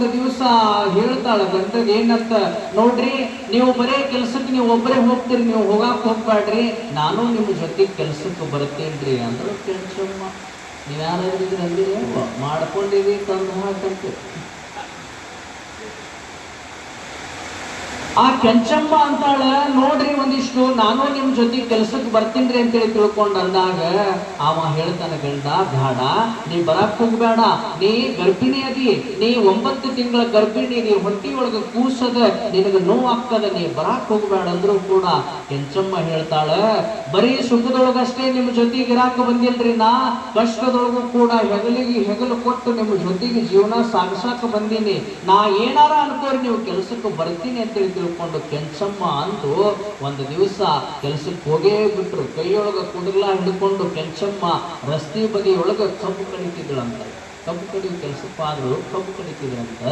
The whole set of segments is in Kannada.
ಒಂದು ದಿವಸ ಹೇಳ್ತಾಳ ಗಂಡಗೆ ಏನಂತ, ನೋಡ್ರಿ, ನೀವು ಬರೇ ಕೆಲ್ಸಕ್ಕೆ ನೀವು ಒಬ್ಬರೇ ಹೋಗ್ತೀರಿ, ನೀವು ಹೋಗಾಕ್ ಹೋಗ್ಬೇಡ್ರಿ ನಾನು ನಿಮ್ಮ ಜೊತೆ ಕೆಲ್ಸಕ್ಕೆ ಬರ್ತೇನ್ರಿ ಅಂದ್ರೆ ಕೆಲ್ಸಮ್ಮ ನೀವು ಯಾರಾದ್ರೂ ಅಂದಿರಿ ಮಾಡ್ಕೊಂಡಿರಿ ತಂದು ಹಾಕಂತೆ. ಆ ಕೆಂಚಮ್ಮ ಅಂತಾಳ, ನೋಡ್ರಿ ಒಂದಿಷ್ಟು, ನಾನು ನಿಮ್ ಜೊತೆ ಕೆಲ್ಸಕ್ಕೆ ಬರ್ತೀನ್ರಿ ಅಂತೇಳಿ ತಿಳ್ಕೊಂಡ್ ಅಂದಾಗ, ಅವ ಹೇಳ್ತಾನೆ, ಗಂಡ ಬೇಡ ನೀ ಬರಕ್ ಹೋಗ್ಬೇಡ ನೀ ಗರ್ಭಿಣಿ ಅದಿ, ನೀ ಒಂಬತ್ತು ತಿಂಗಳ ಗರ್ಭಿಣಿ, ನೀ ಹೊಟ್ಟಿ ಒಳಗ ಕೂಸದ, ನಿನಗ ಆಗ್ತದ, ನೀ ಬರಕ್ ಹೋಗ್ಬೇಡ ಅಂದ್ರು ಕೂಡ ಕೆಂಚಮ್ಮ ಹೇಳ್ತಾಳ, ಬರೀ ಸುಖದೊಳಗಷ್ಟೇ ನಿಮ್ಮ ಜೊತೆಗೆ ಇರಾಕ ಬಂದಿಲ್ರಿ ನಾ, ಕಷ್ಟದೊಳಗೂ ಕೂಡ ಹೆಗಲಿಗೆ ಹೆಗಲು ಕೊಟ್ಟು ನಿಮ್ಮ ಜೊತೆಗೆ ಜೀವನ ಸಾಗಿಸಾಕ ಬಂದೀನಿ. ನಾ ಏನಾರ ಅನ್ಕೋರಿ, ನೀವು ಕೆಲ್ಸಕ್ಕೆ ಬರ್ತೀನಿ ಅಂತೇಳಿ ತಿಳ್ಕೊಂಡು ಕೆಂಚಮ್ಮ ಅಂದು ಒಂದು ದಿವಸ ಕೆಲ್ಸಕ್ಕೆ ಹೋಗೇ ಬಿಟ್ರು. ಕೈಯೊಳಗ ಕುಡುಗ್ಲ ಹಿಡ್ಕೊಂಡು ಕೆಂಚಮ್ಮ ರಸ್ತೆ ಬದಿಯೊಳಗ ಕಬ್ಬು ಕಡಿತಿದ್ಳಂತ ಕಬ್ಬು ಕಡಿಯೋ ಕೆಲಸಕ್ಕೆ ಆದ್ರು ಕಬ್ಬು ಕಡಿತಿದ್ರಂತ,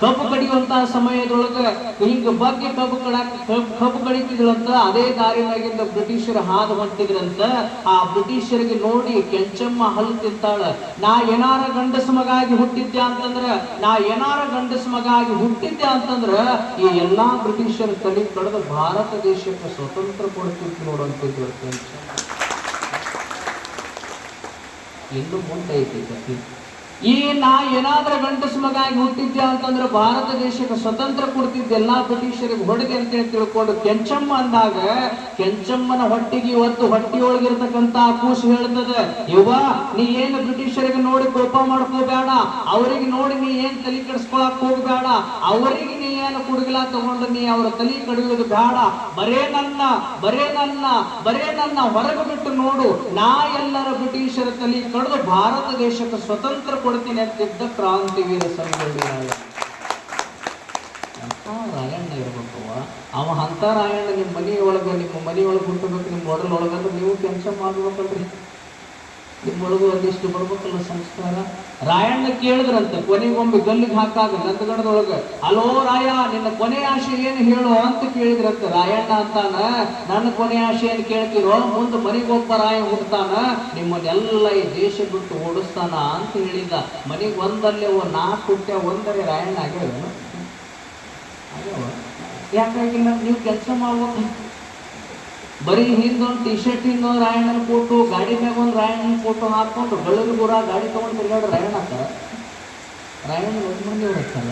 ಕಬ್ಬು ಕಡಿಯುವಂತಹ ಸಮಯದೊಳಗ ಹಿಂಗ ಬಗ್ಗೆ ಕಬ್ಬು ಕಡಾಕ ಕಬ್ಬು- ಕಡಿತಿದ್ರಂತ, ಅದೇ ದಾರಿನಾಗಿಂದ ಬ್ರಿಟಿಷರು ಹಾದು ಹೊಂಟಿದ್ರಂತ ಆ ಬ್ರಿಟಿಷರಿಗೆ ನೋಡಿ ಕೆಂಚಮ್ಮ ಹಲ್ಲು ತಿಂತಾಳ ನಾ ಏನಾರ ಗಂಡಸ ಮಗ ಆಗಿ ಹುಟ್ಟಿದ್ದೆ ಅಂತಂದ್ರ, ನಾ ಏನಾರ ಗಂಡಸ ಮಗ ಆಗಿ ಹುಟ್ಟಿದ್ದೆ ಅಂತಂದ್ರ, ಈ ಎಲ್ಲಾ ಬ್ರಿಟಿಷರ ತಲೆ ಕಡದು ಭಾರತ ದೇಶಕ್ಕೆ ಸ್ವತಂತ್ರ ಕೊಡ್ತಿತ್ತು ನೋಡುವಂತಿದ್ರು ಕೆಂಚಮ್ಮ ಇನ್ನು ಮುಂದೆ ಐತಿ. ಈ ನಾ ಏನಾದ್ರ ಗಂಡಸ ಮಗ ಆಗಿ ಹುಟ್ಟಿದ್ದೆ ಅಂತಂದ್ರೆ ಭಾರತ ದೇಶಕ್ಕೆ ಸ್ವತಂತ್ರ ಕೊಡ್ತಿದ್ದೆ ಎಲ್ಲಾ ಬ್ರಿಟಿಷರಿಗೆ ಹೊಡೆಗೆ ಅಂತೇಳಿ ತಿಳ್ಕೊಂಡು ಕೆಂಚಮ್ಮ ಅಂದಾಗ ಕೆಂಚಮ್ಮನ ಹೊಟ್ಟಿಗೆ ಇವತ್ತು ಹೊಟ್ಟಿಯೊಳಗಿರ್ತಕ್ಕಂತ ಆ ಕೂಸು ಹೇಳ್ತದೆ ಯುವ ನೀ ಏನು ಬ್ರಿಟಿಷರಿಗೆ ನೋಡಿ ಕೋಪ ಮಾಡ್ಕೋಬೇಡ ಅವರಿಗೆ ನೋಡಿ ನೀ ಏನ್ ತಲೆ ಕೆಡಿಸ್ಕೊಳಕ್ ಹೋಗ್ಬೇಡ ಅವರಿಗೆ ನೀ ಏನು ಕುಡುಗಲ ತಗೊಂಡು ನೀ ಅವರ ತಲೆ ಕಡಿಯೋದು ಬೇಡ ಬರೇ ನನ್ನ ಬರೇ ನನ್ನ ಬರೇ ನನ್ನ ಹೊರಗೆ ಬಿಟ್ಟು ನೋಡು, ನಾ ಎಲ್ಲರ ಬ್ರಿಟಿಷರ ತಲೆ ಕಡಿದು ಭಾರತ ದೇಶಕ್ಕೆ ಸ್ವತಂತ್ರ ಕೊಡ್ತೀನಿ ಅಂತಿದ್ದ ಕ್ರಾಂತಿವೀರ ಸಂಗೊಳ್ಳಿ ಅಂತ ರಾಯಣ್ಣ. ಇರ್ಬೇಕವ್ವ? ಅವ ಅಂತ ರಾಯಣ್ಣ ನಿಮ್ಮ ಮನೆಯೊಳಗೆ ನಿಮ್ಮ ಮನೆಯೊಳಗೆ ಹುಟ್ಟಬೇಕು, ನಿಮ್ಮ ಒಳಗ ಒಳಗಂದ್ರೆ ನೀವು ಕೆಲಸ ಮಾಡ್ಬೇಕಲ್ರಿ. ನಿಮ್ಮೊಳಗೂ ಒಂದಿಷ್ಟು ಬರ್ಬೇಕಲ್ಲ ಸಂಸ್ಕಾರ. ರಾಯಣ್ಣ ಕೇಳಿದ್ರಂತ, ಕೊನೆಗೊಮ್ಮೆ ಗಲ್ಲಿಗೆ ಹಾಕಾಗ ನಂದಗಡದೊಳಗ, ಅಲೋ ರಾಯ, ನಿನ್ನ ಕೊನೆ ಆಶೆ ಏನು ಹೇಳು? ಅಂತ ಕೇಳಿದ್ರಂತ. ರಾಯಣ್ಣ ಅಂತಾನ, ನನ್ನ ಕೊನೆ ಆಶೆ ಏನು ಕೇಳ್ತಿರೋ, ಮುಂದೆ ಮನೆಗೊಬ್ಬ ರಾಯ ಹುಡ್ತಾನ ನಿಮ್ಮನ್ನೆಲ್ಲ ಈ ದೇಶ ಬಿಟ್ಟು ಓಡಿಸ್ತಾನ ಅಂತ ಹೇಳಿದ ಮನೆಗೆ ಒಂದಲ್ಲೇ ಒಂದು ನಾಲ್ಕು ಹುಟ್ಟ್ಯ, ಒಂದರೆ ರಾಯಣ್ಣ ಆಗ್ಯಾವ ಯಾಕಾಗಿಲ್ಲ ನೀವು ಕೆಲಸ ಮಾಡ್ಬೇಕು. ಬರೀ ಹಿಂದೊಂದು ಟಿ ಶರ್ಟ್ ಇನ್ನೊಂದು ರಾಯಣ್ಣನ ಫೋಟೋ ಗಾಡಿ ಮ್ಯಾಗ ಒಂದು ರಾಯಣ್ಣನ ಫೋಟೋ ಹಾಕೊಂಡು ಬೆಳಗುರ ಗಾಡಿ ತಗೊಂಡು ತಿರ್ಗಾಡು ರಾಯಣ್ಣ ರಾಯಣ್ಣ ಒಂದು ಮಂದಿ ಹೊರಡ್ತಾರ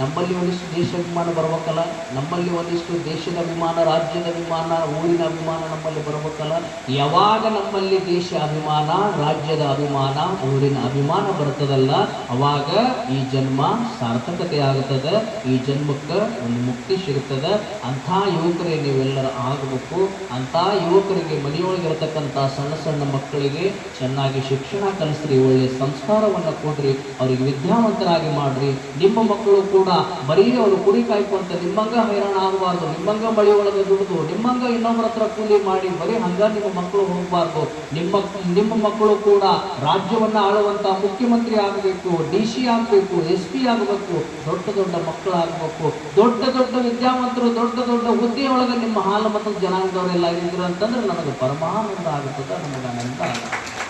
ನಮ್ಮಲ್ಲಿ ಒಂದಿಷ್ಟು ದೇಶ ಅಭಿಮಾನ ಬರ್ಬೇಕಲ್ಲ, ನಮ್ಮಲ್ಲಿ ಒಂದಿಷ್ಟು ದೇಶದ ಅಭಿಮಾನ, ರಾಜ್ಯದ ಅಭಿಮಾನ, ಊರಿನ ಅಭಿಮಾನ ನಮ್ಮಲ್ಲಿ ಬರ್ಬೇಕಲ್ಲ, ಯಾವಾಗ ನಮ್ಮಲ್ಲಿ ದೇಶ ಅಭಿಮಾನ, ರಾಜ್ಯದ ಅಭಿಮಾನ, ಊರಿನ ಅಭಿಮಾನ ಬರ್ತದಲ್ಲ, ಅವಾಗ ಈ ಜನ್ಮ ಸಾರ್ಥಕತೆ ಆಗುತ್ತದೆ ಈ ಜನ್ಮಕ್ಕೆ ಒಂದು ಮುಕ್ತಿ ಸಿಗುತ್ತದೆ ಅಂಥ ಯುವಕರೇ ನೀವೆಲ್ಲರ ಆಗಬೇಕು. ಅಂಥ ಯುವಕರಿಗೆ ಮನೆಯೊಳಗಿರತಕ್ಕಂಥ ಸಣ್ಣ ಸಣ್ಣ ಮಕ್ಕಳಿಗೆ ಚೆನ್ನಾಗಿ ಶಿಕ್ಷಣ ಕಲಿಸ್ರಿ ಒಳ್ಳೆಯ ಸಂಸ್ಕಾರವನ್ನು ಕೊಡ್ರಿ, ಅವರಿಗೆ ವಿದ್ಯಾವಂತರಾಗಿ ಮಾಡ್ರಿ. ನಿಮ್ಮ ಮಕ್ಕಳು ಕೂಡ ಬರೀ ಅವರು ಕುರಿ ಕಾಯ್ಕೊಂತ ನಿಮ್ಮಂಗ ಹೈರಾಣ ಆಗಬಾರ್ದು, ನಿಮ್ಮಂಗ ಬಳಿ ಒಳಗೆ ದುಡಿದು, ನಿಮ್ಮಂಗ ಇನ್ನೊಬ್ಬರ ಹತ್ರ ಕೂಲಿ ಮಾಡಿ ಬರೀ ಹಂಗ ನಿಮ್ಮ ಮಕ್ಕಳು ಹೋಗಬಾರ್ದು ನಿಮ್ಮ ನಿಮ್ಮ ಮಕ್ಕಳು ಕೂಡ ರಾಜ್ಯವನ್ನ ಆಳುವಂತ ಮುಖ್ಯಮಂತ್ರಿ ಆಗಬೇಕು, ಡಿ ಸಿ ಆಗಬೇಕು, ಎಸ್ ಪಿ ಆಗಬೇಕು, ದೊಡ್ಡ ದೊಡ್ಡ ಮಕ್ಕಳು ಆಗಬೇಕು ದೊಡ್ಡ ದೊಡ್ಡ ವಿದ್ಯಾವಂತರು, ದೊಡ್ಡ ದೊಡ್ಡ ಹುದ್ದೆಯೊಳಗೆ ನಿಮ್ಮ ಹಾಲು ಮತ್ತು ಜನಾಂಗದವರೆಲ್ಲ ಇದ್ರು ಅಂತಂದ್ರೆ ನನಗೆ ಪರಮಾನಂದ ಆಗುತ್ತದೆ, ನನಗೆ ಆನಂದ ಆಗುತ್ತೆ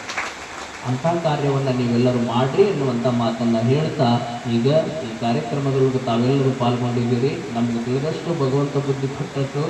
ಅಂಥ ಕಾರ್ಯವನ್ನು ನೀವೆಲ್ಲರೂ ಮಾಡ್ರಿ ಎನ್ನುವಂಥ ಮಾತನ್ನು ಹೇಳ್ತಾ ಈಗ ಈ ಕಾರ್ಯಕ್ರಮದೊಳಗೆ ತಾವೆಲ್ಲರೂ ಪಾಲ್ಗೊಂಡಿದ್ದೀರಿ. ನಮಗೆ ತಿಳಿದಷ್ಟು ಭಗವಂತ ಬುದ್ಧಿ ಕೊಟ್ಟಷ್ಟು